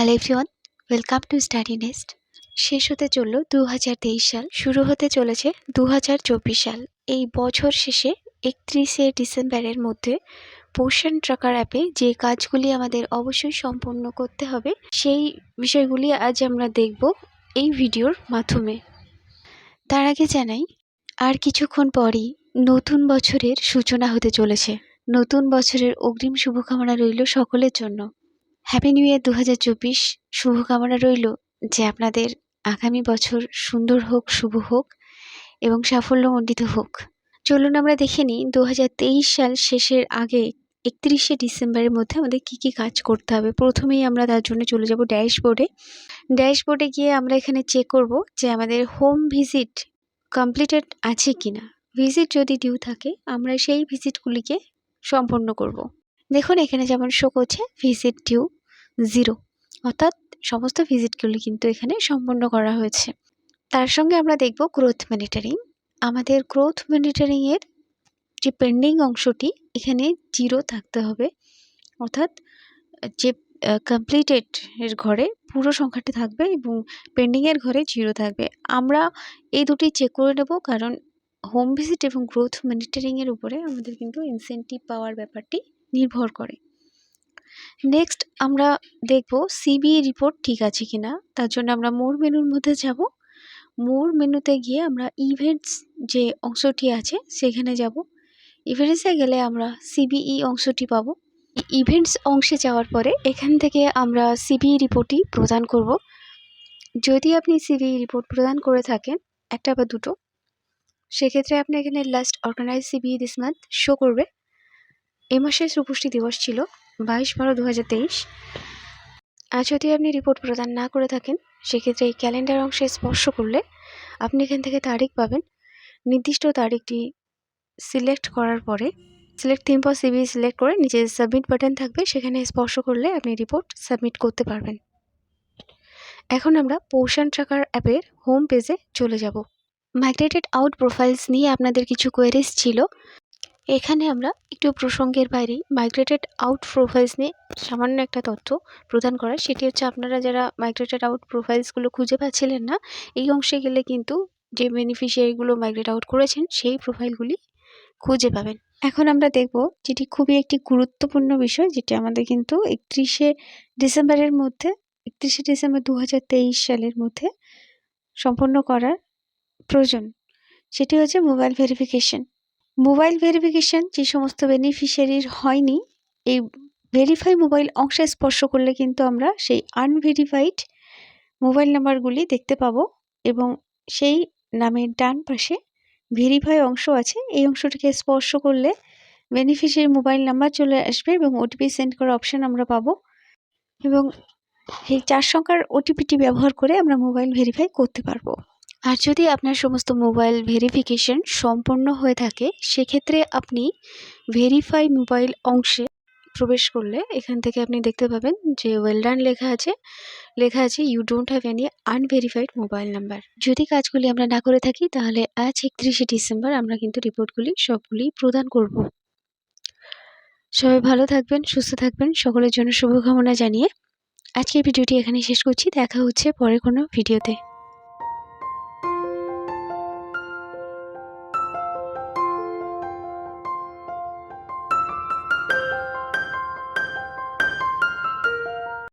Hello everyone welcome to Study Nest শেষ হতে চলল দু হাজার তেইশ সাল, শুরু হতে চলেছে দু হাজার চব্বিশ সাল। এই বছর শেষে একত্রিশে ডিসেম্বরের মধ্যে পোষণ ট্রাকার অ্যাপে যে কাজগুলি আমাদের অবশ্যই সম্পন্ন করতে হবে, সেই বিষয়গুলি আজ আমরা দেখব এই ভিডিওর মাধ্যমে। তার আগে জানাই, আর কিছুক্ষণ পরই নতুন বছরের সূচনা হতে চলেছে। নতুন বছরের অগ্রিম শুভকামনা রইল সকলের জন্য। হ্যাপি নিউ ইয়ার দু হাজার চব্বিশ। শুভকামনা রইল যে আপনাদের আগামী বছর সুন্দর হোক, শুভ হোক এবং সাফল্যমণ্ডিত হোক। চলুন আমরা দেখে নিই দু হাজার তেইশ সাল শেষের আগে একত্রিশে ডিসেম্বরের মধ্যে আমাদের কী কী কাজ করতে হবে। প্রথমেই আমরা তার জন্য চলে যাব ড্যাশবোর্ডে। ড্যাশবোর্ডে গিয়ে আমরা এখানে চেক করব যে আমাদের হোম ভিজিট কমপ্লিটেড আছে কি না ভিজিট যদি ডিউ থাকে, আমরা সেই ভিজিটগুলিকে সম্পন্ন করব। দেখুন এখানে যেমন শো করছে, ভিজিট ডিউ। জিরো। অর্থাৎ সমস্ত ভিজিটগুলি কিন্তু এখানে সম্পন্ন করা হয়েছে। তার সঙ্গে আমরা দেখব গ্রোথ মনিটরিং আমাদের গ্রোথ মনিটরিংয়ের যে পেন্ডিং অংশটি, এখানে জিরো থাকতে হবে। অর্থাৎ যে কমপ্লিটেড এর ঘরে পুরো সংখ্যাটি থাকবে এবং পেন্ডিংয়ের ঘরে জিরো থাকবে। আমরা এই দুটি চেক করে নেব কারণ হোম ভিজিট এবং গ্রোথ মনিটরিংয়ের উপরে আমাদের কিন্তু ইনসেন্টিভ পাওয়ার ব্যাপারটি নির্ভর করে। নেক্সট আমরা দেখব সিবি রিপোর্ট ঠিক আছে কি না তার জন্য আমরা মোর মেনুর মধ্যে যাব। মোর মেনুতে গিয়ে আমরা ইভেন্টস যে অংশটি আছে, সেখানে যাব। ইভেন্টসে গেলে আমরা সিবিই অংশটি পাব। ইভেন্টস অংশে যাওয়ার পরে এখান থেকে আমরা সিবিই রিপোর্টটি প্রদান করব। যদি আপনি সিবিই রিপোর্ট প্রদান করে থাকেন, একটা বা দুটো, সেক্ষেত্রে আপনি এখানে last organise CBE this month show করবে। এ মাসের সুপুষ্টি দিবস ছিল। বাইশ বারো দু হাজার তেইশ। আর যদি আপনি রিপোর্ট প্রদান না করে থাকেন, সেক্ষেত্রে এই ক্যালেন্ডার অংশে স্পর্শ করলে আপনি এখান থেকে তারিখ পাবেন। নির্দিষ্ট তারিখটি সিলেক্ট করার পরে select theme for CB select করে নিচে সাবমিট বাটন থাকবে, সেখানে স্পর্শ করলে আপনি রিপোর্ট সাবমিট করতে পারবেন। এখন আমরা পোষণ ট্রাকার অ্যাপের হোম পেজে চলে যাব। মাইগ্রেটেড আউট প্রোফাইলস নিয়ে আপনাদের কিছু কোয়েরিজ ছিল। এখানে আমরা একটু প্রসঙ্গের বাইরে মাইগ্রেটেড আউট প্রোফাইলস নিয়ে সামান্য একটা তথ্য প্রদান করা সেটি হচ্ছে আপনারা যারা মাইগ্রেটেড আউট প্রোফাইলসগুলো খুঁজে পাচ্ছিলেন না, এই অংশে গেলে কিন্তু যে বেনিফিশিয়ারিগুলো মাইগ্রেট আউট করেছেন, সেই প্রোফাইলগুলি খুঁজে পাবেন। এখন আমরা দেখব যেটি খুবই একটি গুরুত্বপূর্ণ বিষয়, যেটি আমাদের কিন্তু একত্রিশে ডিসেম্বরের মধ্যে, একত্রিশে ডিসেম্বর দু হাজার তেইশ সালের মধ্যে সম্পন্ন করার প্রয়োজন। সেটি হচ্ছে মোবাইল ভেরিফিকেশন মোবাইল ভেরিফিকেশান যে সমস্ত বেনিফিশিয়ারির হয়নি, এই ভেরিফাই মোবাইল অংশে স্পর্শ করলে কিন্তু আমরা সেই আনভেরিফাইড মোবাইল নাম্বারগুলি দেখতে পাবো এবং সেই নামের ডান পাশে ভেরিফাই অংশ আছে। এই অংশটিকে স্পর্শ করলে বেনিফিশিয়ারি মোবাইল নাম্বার চলে আসবে এবং ওটিপি সেন্ড করার অপশান আমরা পাবো এবং এই চার সংখ্যার ওটিপিটি ব্যবহার করে আমরা মোবাইল ভেরিফাই করতে পারব। আর যদি আপনার সমস্ত মোবাইল ভেরিফিকেশন সম্পন্ন হয়ে থাকে, সেক্ষেত্রে আপনি ভেরিফাই মোবাইল অংশে প্রবেশ করলে এখান থেকে আপনি দেখতে পাবেন যে ওয়েল ডান লেখা আছে। লেখা আছে you don't have any unverified mobile number যদি কাজগুলি আমরা না করে থাকি, তাহলে আজ একত্রিশে ডিসেম্বর আমরা কিন্তু রিপোর্টগুলি সবগুলি প্রদান করব। সবাই ভালো থাকবেন, সুস্থ থাকবেন, সকলের জন্য শুভকামনা জানিয়ে আজকের ভিডিওটি এখানে শেষ করছি। দেখা হচ্ছে পরে কোনো ভিডিওতে।